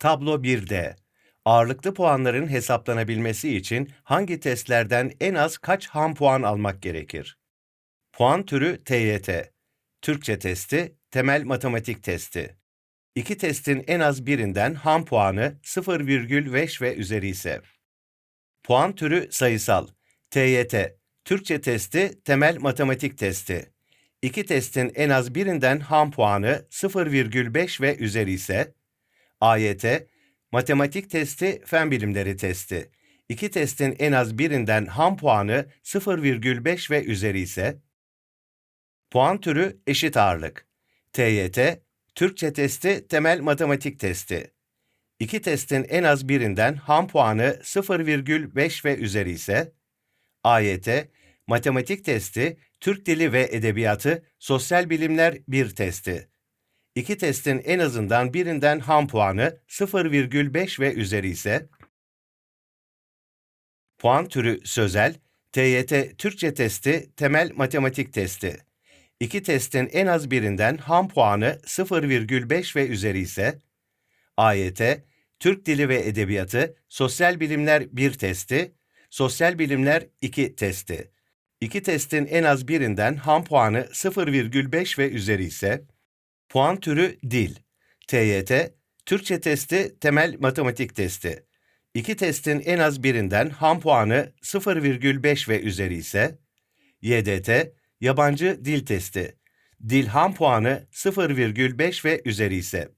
Tablo 1'de. Ağırlıklı puanların hesaplanabilmesi için hangi testlerden en az kaç ham puan almak gerekir? Puan türü TYT. Türkçe testi, temel matematik testi. İki testin en az birinden ham puanı 0,5 ve üzeri ise. Puan türü sayısal. TYT. Türkçe testi, temel matematik testi. İki testin en az birinden ham puanı 0,5 ve üzeri ise. AYT. Matematik testi, fen bilimleri testi. İki testin en az birinden ham puanı 0,5 ve üzeri ise. Puan türü eşit ağırlık. TYT, Türkçe testi, temel matematik testi. İki testin en az birinden ham puanı 0,5 ve üzeri ise. AYT, matematik testi, Türk dili ve edebiyatı, sosyal bilimler 1 testi. İki testin en azından birinden ham puanı 0,5 ve üzeri ise. Puan türü sözel, TYT Türkçe testi, temel matematik testi. İki testin en az birinden ham puanı 0,5 ve üzeri ise. AYT, Türk Dili ve Edebiyatı, Sosyal Bilimler 1 testi, Sosyal Bilimler 2 testi. İki testin en az birinden ham puanı 0,5 ve üzeri ise. Puan türü dil. TYT, Türkçe testi, temel matematik testi. İki testin en az birinden ham puanı 0,5 ve üzeri ise. YDT, yabancı dil testi. Dil ham puanı 0,5 ve üzeri ise.